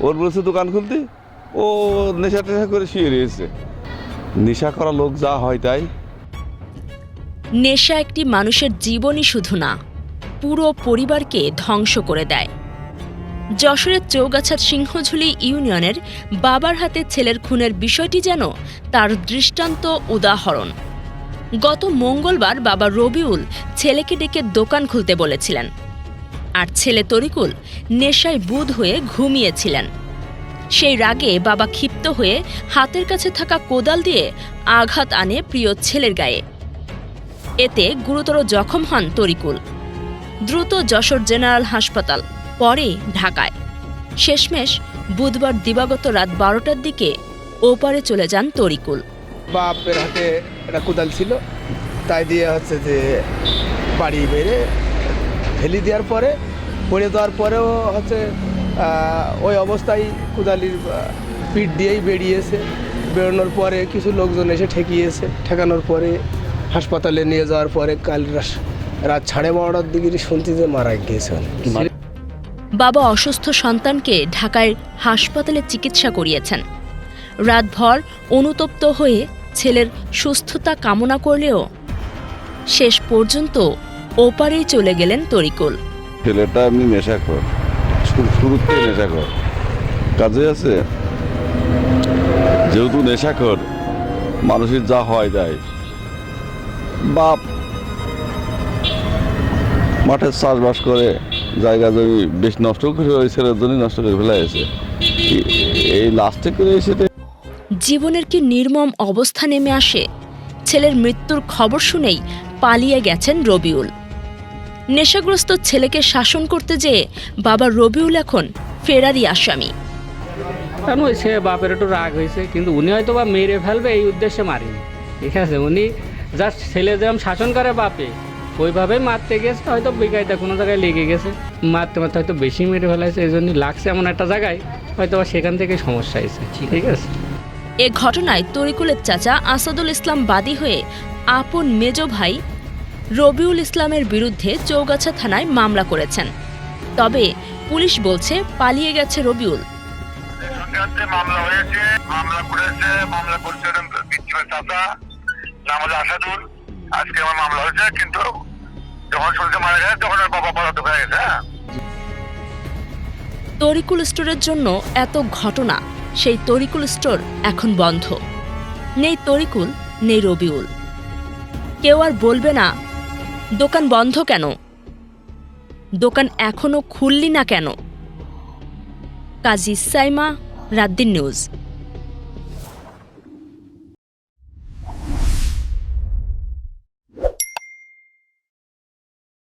ওর বলেছে দোকান খুলতে। ও নেশা টেশা করে শুয়ে রয়েছে। নেশা করা লোক যা হয় তাই। নেশা একটি মানুষের জীবনই শুধু না, পুরো পরিবারকে ধ্বংস করে দেয়। যশোরের চৌগাছার সিংহঝুলি ইউনিয়নের বাবার হাতে ছেলের খুনের বিষয়টি যেন তার দৃষ্টান্ত উদাহরণ। গত মঙ্গলবার বাবা রবিউল ছেলেকে ডেকে দোকান খুলতে বলেছিলেন। আর ছেলে তরিকুল নেশায় বুধ হয়ে ঘুমিয়েছিলেন। সেই রাগে বাবা ক্ষিপ্ত হয়ে হাতের কাছে থাকা কোদাল দিয়ে আঘাত আনে প্রিয় ছেলের গায়ে। এতে গুরুতর জখম হন তরিকুল। দ্রুত যশোর জেনারেল হাসপাতাল, পরে ঢাকায়। শেষমেশ বুধবার দিবাগত রাত বারোটার দিকে ওপারে চলে যান তরিকুল। বাপের হাতে একটা কোদাল ছিল, তাই দিয়ে হচ্ছে যে বাড়ি বেড়ে ফেলি দেওয়ার পরে পড়ে দেওয়ার পরেও হচ্ছে ওই অবস্থায় কোদালির পিঠ দিয়েই বেরিয়েছে। বেরোনোর পরে কিছু লোকজন এসে ঠেকিয়েছে। ঠেকানোর পরে হাসপাতালে নিয়ে যাওয়ার পরে কাল রাত সাড়ে বারোটার দিকে শুনছি যে মারা গিয়েছে অনেক। বাবা অসুস্থ সন্তানকে ঢাকায় হাসপাতালে চিকিৎসা করিয়েছেন। রাতভর অনুতপ্ত হয়ে ছেলের সুস্থতা কামনা করলেও শেষ পর্যন্ত ওপারেই চলে গেলেন তরিকুল। ছেলেটা এমনি নেশা কর শুরু শুরুতে নেশা কর কাজে আছে? যেহেতু নেশা কর মানুষের যা হয় তাই। বাপ মাঠে চাষবাস করে জায়গা জমি বেশ নষ্ট করে ওই ছেলের জন্য নষ্ট করে ফেলা হয়েছে এই লাস্টে করে এসে জীবনের কি নির্মম অবস্থা নেমে আসে? ছেলের মৃত্যুর খবর শুনেই পালিয়ে গেছেন রবিউল। নেশাগ্রস্ত ছেলেকে শাসন করতে যেয়ে বাবা রবিউল এখন ফেরারি আসামি। কারণ ওই সে বাপের একটু রাগ হয়েছে কিন্তু উনি হয়তো বা মেরে ফেলবে এই উদ্দেশ্যে মারেনি। ঠিক আছে উনি জাস্ট ছেলে যেমন শাসন করে বাপে ওইভাবে মারতে গেছে হয়তো বেকায়দা কোনো জায়গায় লেগে গেছে। মারতে মারতে হয়তো বেশি মেরে ফেলাইছে এই জন্য লাগছে এমন একটা জায়গায় হয়তো বা সেখান থেকে সমস্যা হয়েছে। ঠিক আছে। এ ঘটনায় তরিকুলের চাচা আসাদুল ইসলাম বাদী হয়ে আপন মেজ ভাই রবিউল ইসলামের বিরুদ্ধে চৌগাছা থানায় মামলা করেছেন। তবে পুলিশ বলছে পালিয়ে গেছে রবিউল। মামলা হয়েছে মামলা করেছে মামলা করছে বিচ্ছিন্ন চাচা নাম হলো আসাদুল। আজকে আমার মামলা হয়েছে কিন্তু যখন শুনতে মারা গেছে তখন ওর বাবা পলাতক হয়ে গেছে হ্যাঁ? তরিকুল স্টোরের জন্য এত ঘটনা সেই তরিকুল স্টোর এখন বন্ধ। নেই তরিকুল নেই রবিউল। কেউ আর বলবে না দোকান বন্ধ কেন? দোকান এখনও খুললি না কেন? কাজী সাইমা রাদ্দিন নিউজ।